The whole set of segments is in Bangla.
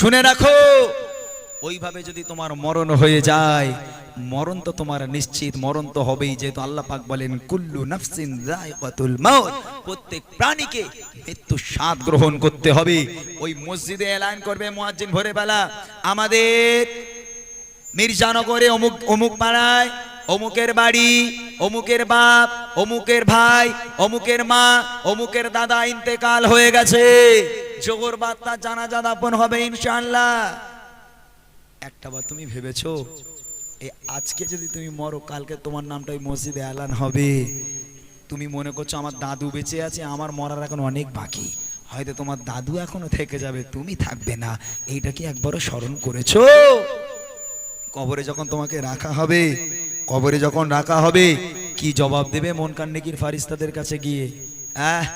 শুনে রাখো, ওইভাবে যদি তোমার মরণ হয়ে যায়, মরণ তো তোমার নিশ্চিত, মরণ তো হবেই, যেহেতু আল্লাহ পাক বলেন, কুল্লু নাফসিন যায়কাতুল মাউত প্রত্যেক প্রাণীকে মৃত্যু স্বাদ গ্রহণ করতে হবে। ওই মসজিদে এলান করবে মুয়াজ্জিন ভোরে বেলা আমাদের মির্জানগরে অমুক অমুক পাড়ায়, অমুকের বাড়ি, অমুকের বাপ, অমুকের ভাই, অমুকের মা, অমুকের দাদা ইন্তেকাল হয়ে গেছে। জোগর বার্তা জানাজা দাপন হবে ইনশাআল্লাহ। একটা বার তুমি ভেবেছো এই আজকে যদি তুমি মরো, কালকে তোমার নামটা ওই মসজিদে এলান হবে। তুমি মনে করছ আমার দাদু বেঁচে আছে, আমার মরার এখন অনেক বাকি। হয়তো তোমার দাদু এখনও থেকে যাবে, তুমি থাকবে না। এইটা কি একবারও স্মরণ করেছ? কবরে যখন তোমাকে রাখা হবে, কবরে যখন রাখা হবে, কি জবাব দেবে মন কান্নিকির ফারিস্তাদের কাছে গিয়ে? আহ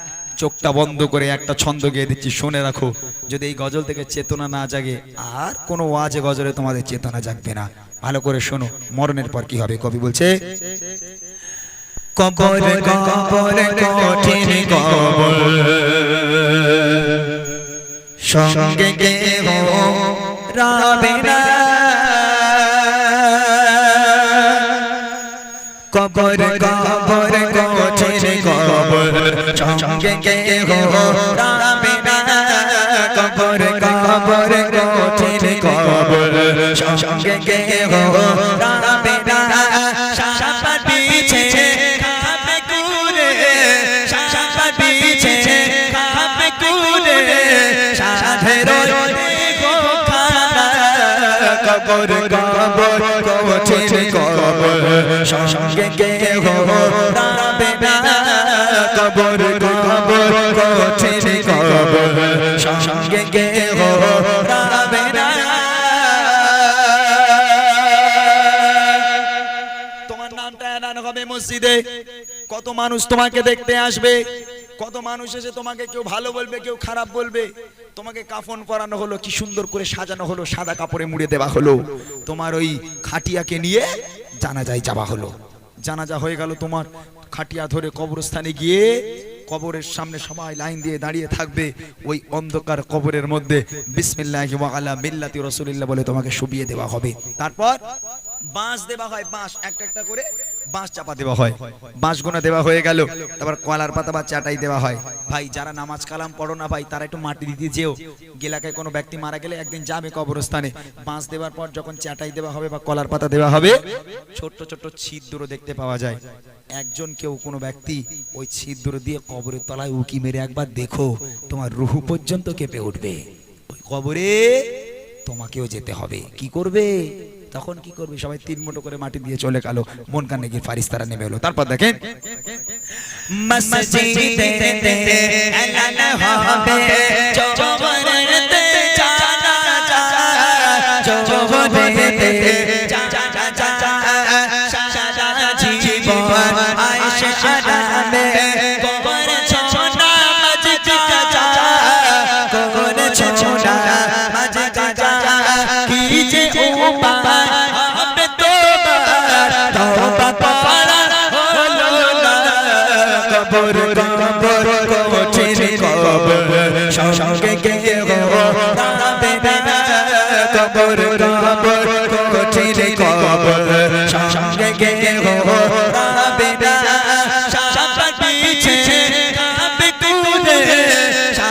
চোখটা বন্ধ করে একটা ছন্দ গিয়ে দিচ্ছি, শুনে রাখো। যদি এই গজল থেকে চেতনা না জাগে, আর কোনো ওয়াজে গজলে তোমাদের চেতনা জাগবে না। ভালো করে শোনো, মরণের পর কি হবে? কবি বলছে কবর কবর কবর কবর কবর কেহ রাবে না কবর কবর কঠিন কবর সঙ্গে সাধের দেখো খানা কবর কবর কঠিন কবর সঙ্গে কেহ রাবে হবে কত মানুষ তোমাকে দেখতে আসবে, কত মানুষ এসে তোমাকে কেউ ভালো বলবে, কেউ খারাপ বলবে। তোমাকে কাফন করানো হলো, কি সুন্দর করে সাজানো হলো, সাদা কাপড়ে মুড়ে দেওয়া হলো। তোমার ওই খাটিয়াকে নিয়ে জানাজায় যাওয়া হলো। জানাজা হয়ে গেল তোমার। খাটিয়া ধরে কবরস্থানে গিয়ে কবরের সামনে সবাই লাইন দিয়ে দাঁড়িয়ে থাকবে। ওই অন্ধকার কবরের মধ্যে বিসমিল্লাহ আলা মিল্লাতি রসুলিল্লাহ বলে তোমাকে শুবিয়ে দেওয়া হবে। তারপর বাঁশ দেওয়া হয়, বাঁশ একটা একটা করে বাঁশ চাপা দেওয়া হয়। বাঁশ গোনা দেওয়া হয়ে গেল। তারপর কলার পাতা বা চাটাই দেওয়া হয়। ভাই, যারা নামাজ কালাম পড়ো না ভাই, তারা একটু মাটি দিতে যেও। গেলাকায় কোনো ব্যক্তি মারা গেলে একদিন যাবে কবরস্থানে। বাঁশ দেওয়ার পর যখন চাটাই দেওয়া হবে বা কলার পাতা দেওয়া হবে, ছোট্ট ছোট্ট ছিদ্র দেখতে পাওয়া যায়। একজন কেউ, কোনো ব্যক্তি ওই ছিদ্র দিয়ে কবরের তলায় উকি মেরে একবার দেখো, তোমার রুহু পর্যন্ত কেঁপে উঠবে। ওই কবরে তোমাকেও যেতে হবে। কি করবে? তখন কি করবে? সবাই তিন মুঠো করে মাটি দিয়ে চলে গেল। মন কানে গিয়ে ফারিস্তারা নেমে এলো। তারপর দেখেন, মসজিদে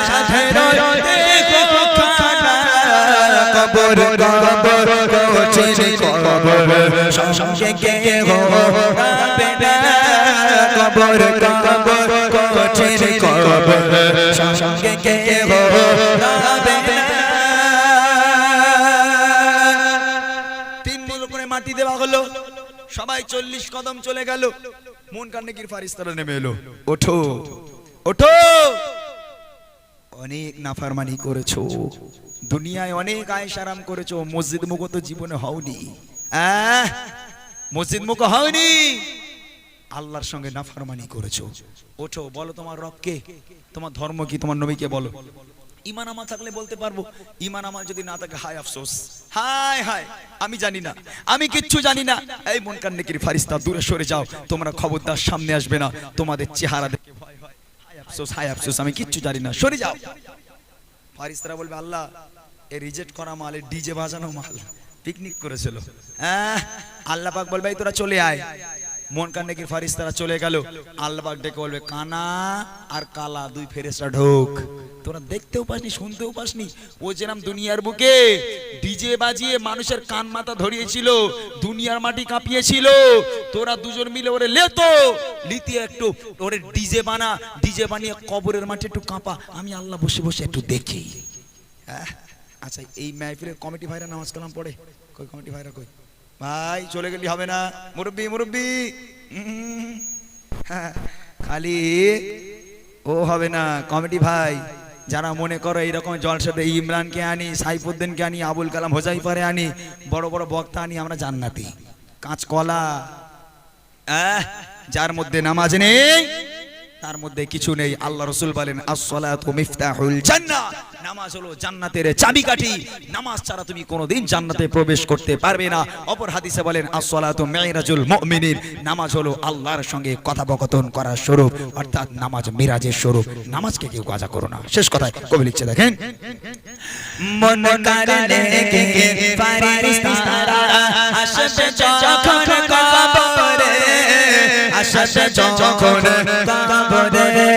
সাধের দেখো খানা, কবর কবর, কঠিন কবর। সঙ্গে রাবে না কবর কবর, কঠিন কবর। সঙ্গে কে হো তিন মুলো করে মাটি দেওয়া হলো। সবাই চল্লিশ কদম চলে গেল। মন কান্নে গিয়ে ফারিস্তারা নেমে এলো। ওঠো ওঠো। অনেক নাফারমানি করেছ। দুনিয়ায় অনেক আয়েশ আরাম করেছ। মসজিদ মুখ তো জীবনে হওনি। মসজিদ মুখ হওনি আল্লাহর সঙ্গে নাফারমানি করেছ। ওঠো, বলো তোমার রবকে। তোমার ধর্ম কি? তোমার নবীকে বলো। ইমান আমার থাকলে বলতে পারব, ইমান আমার যদি না থাকে, হায় আফসোস, হায় হায়, আমি জানি না, আমি কিচ্ছু জানি না। এই মন কান্নেকির ফারিস্তা, দূরে সরে যাও, তোমরা খবরদার, সামনে আসবে না, তোমাদের চেহারা দেখে ভয় হয়। হায় আফসোস হায় আফসোস, আমি কিচ্ছু জানি না, সরে যাও। ফারিস্তারা বলবে, আল্লাহ, এ রিজেক্ট করা মাল ডিজে বাজানো মাল, পিকনিক করেছিল। হ্যাঁ আল্লাহ পাক বলবে, "এই তোরা চলে আয়। মন কান্নাকির ফারিস তারা চলে গেল? আল্লাহ ডেকে বলবে, কানা আর কালা দুই ফেরেস্তা ঢোক। তোরা দেখতেও পাসনি, শুনতেও পাসনি? ও যেরাম দুনিয়ার বুকে ডিজে বাজিয়ে মানুষের কান মাথা ধরিয়েছিল, দুনিয়ার মাটি কাঁপিয়েছিল, তোরা দুজন মিলে ওরে লেতো লিতি একটু ওরে ডিজে বানা, ডিজে বানিয়ে কবরের মাটি একটু কাঁপা, আমি আল্লাহ বসে বসে একটু দেখি? আচ্ছা এই মাহফিলের কমিটি ভাইরা নামাজ কালাম পড়ে? কই, কমিটি ভাইরা কই? ভাই চলে গেলি হবে না। মুরব্বী মুরব্বি। হ্যাঁ, খালি ও হবে না। কমিটি ভাই যারা মনে করো এইরকম জলসাতে ইমরানকে আনি সাইফুদ্দিনকে আনি আবুল কালাম হোজাইফারে আনি বড় বড় বক্তা আনি আমরা জান্নাতি। কাঁচকলা যার মধ্যে নামাজ নেই তার মধ্যে কিছু নেই। আল্লাহ রসুল বলেন নামাজ হলো জান্নাতের চাবিকাঠি। নামাজ ছাড়া তুমি কোনোদিন জান্নাতে প্রবেশ করতে পারবে না। অপর হাদিসে বলেন মিরাজুল মুমিনিন। নামাজ হলো আল্লাহর সঙ্গে করার স্বরূপ, অর্থাৎ নামাজ মিরাজের স্বরূপ। নামাজকে কেউ গাজা করো না। শেষ কথায় কবি লিখছে, দেখেন। মন কারণে কে ফারিস্তারা আসবে যখন আসবে যখন কবরে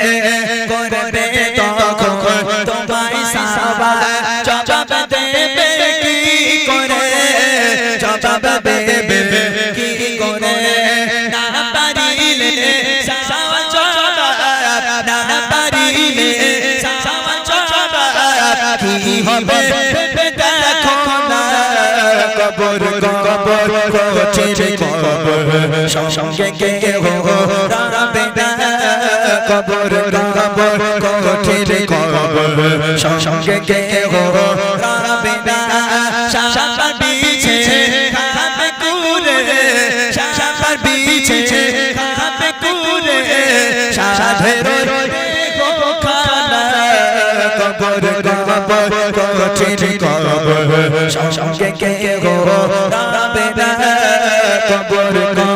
করবে তখন তোমায় সাবা জবাব দেবে কি করে? জবাব দেবে কি করে? না পারিলে সাবা জবাব না পারিলে সাবা জবাব। কি হবে? দেখো না কবর সঙ্গে কে হো রাবে কবর কবর কোচে কবর সঙ্গে কে হো রাবে না সাপা বিছে খাবে কুলে সাপা বিছে খাবে কুলে সাধের কবর কবর কোচে কবর সঙ্গে কে হো রাবে কবর কবর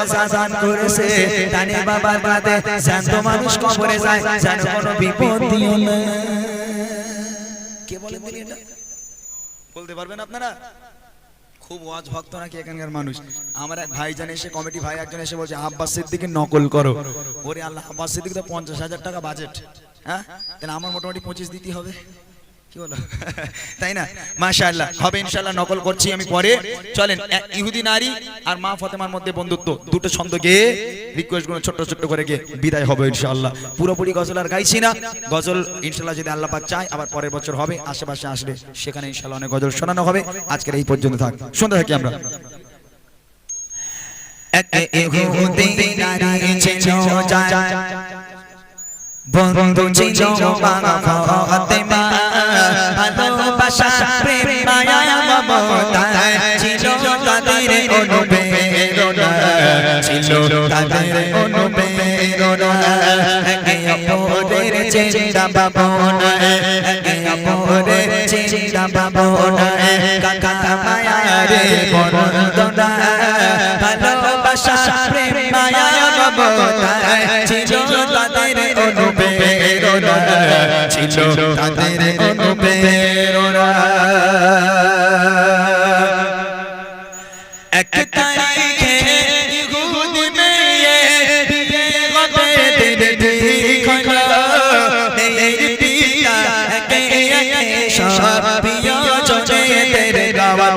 আমার জাজান করেছে টানে বাবার কাঁধে জ্যান্ত মানুষ কবরে যায়, যেন কোনো বিপদ দিও না। কে দিলি এটা? বলতে পারবেন আপনারা? খুব ওয়াজ ভক্ত নাকি এখানকার মানুষ? আমার এক ভাই ভাইজান এসে, কমিটি ভাই একজন এসে বলছে, আব্বাস সিদ্দিকে নকল করো। ওরে আল্লাহ, আব্বাস সিদ্দিক তো পঞ্চাশ হাজার টাকা বাজেট হ্যাঁ? তাহলে আমার মোটামুটি পঁচিশ দিতে হবে। তাই না? হবে নকল করছি আমি পরে। চলেন ইহুদি নারী আর মা মধ্যে বন্ধুত্ব। দুটো ছন্দ ছোট্ট ছোট্ট করে গিয়ে বিদায় হবে পুরোপুরি গজল আর গাইছি না। গজল যদি আল্লাহ পাক চায়, আবার পরের বছর হবে, আশেপাশে আসলে সেখানে অনেক গজল শোনানো হবে। আজকের এই পর্যন্ত থাক। শুনতে থাকি আমরা। বন্ধু বাবা ভালোবাসা প্রেম মায়া মমতায় ছিল তাদের অনুপ্রেরণা। ছিল তাদের অনুপ্রেরণা। একে অপরের চিন্তা ভাবনা। একে অপরের চিন্তা ভাবনা। কাকা মায়া রে বরদনা ভালোবাসা, প্রেম মায়া মমতায় ছিল তাদের অনুপ্রেরণা। ছিল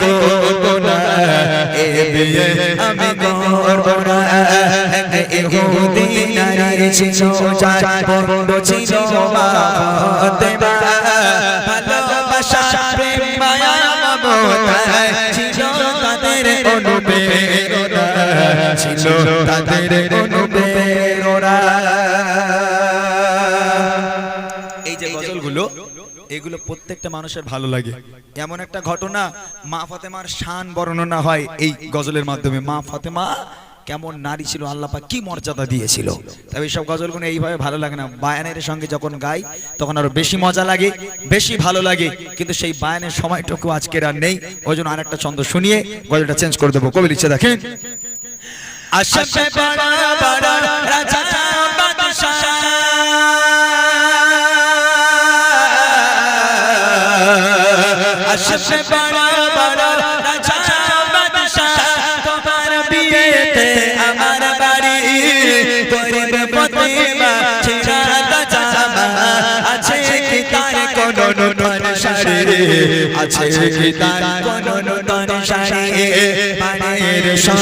করব না এ বিয়ে আমি করব না ইহুদি নারী ছিল, যার বন্ধ ছিল ফাতেমা ভালোবাসা, প্রেম, মায়া মমতা ছিল তাদের অনুপ্রেরণা। ছিল এগুলো প্রত্যেকটা মানুষের ভালো লাগে। এমন একটা ঘটনা মা ফাতেমার শান বর্ণনা হয় এই গজলের মাধ্যমে। মা ফাতেমা কেমন নারী ছিল, আল্লাহ কি মর্যাদা দিয়েছিল। তবে এইসব গজলগুলো এইভাবে ভালো লাগে না। বায়ানের সঙ্গে যখন গাই, তখন আরও বেশি মজা লাগে, বেশি ভালো লাগে। কিন্তু সেই বায়ানের সময়টুকু আজকের আর নেই। ওই জন্য আরেকটা ছন্দ শুনিয়ে গজলটা চেঞ্জ করে দেবো। কবি লিখছে দেখেন। আশবে বড় বড় রাজা বড় রাজা বাদশাহ, তোমার বিয়েতে আমার বাড়ি। প্রতিমা জামা, আছে কি তার আছে কি তার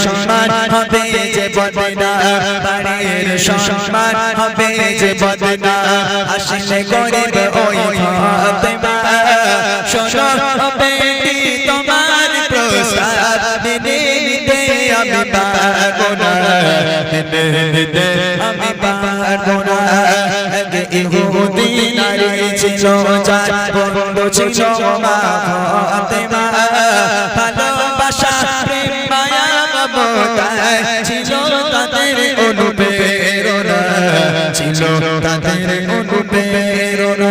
সম্মান হবে যে বদনা সম্মান হবে যে বদনা। ওই নিতে আমি পারব না ইহুদি নারী ছিল, যার বন্ধু ছিল মা ফাতেমা ভালোবাসা প্রেম মায়া মমতা ছিল তাদের অনুপ্রেরণা। ছিল তাদের অনুপ্রেরণা।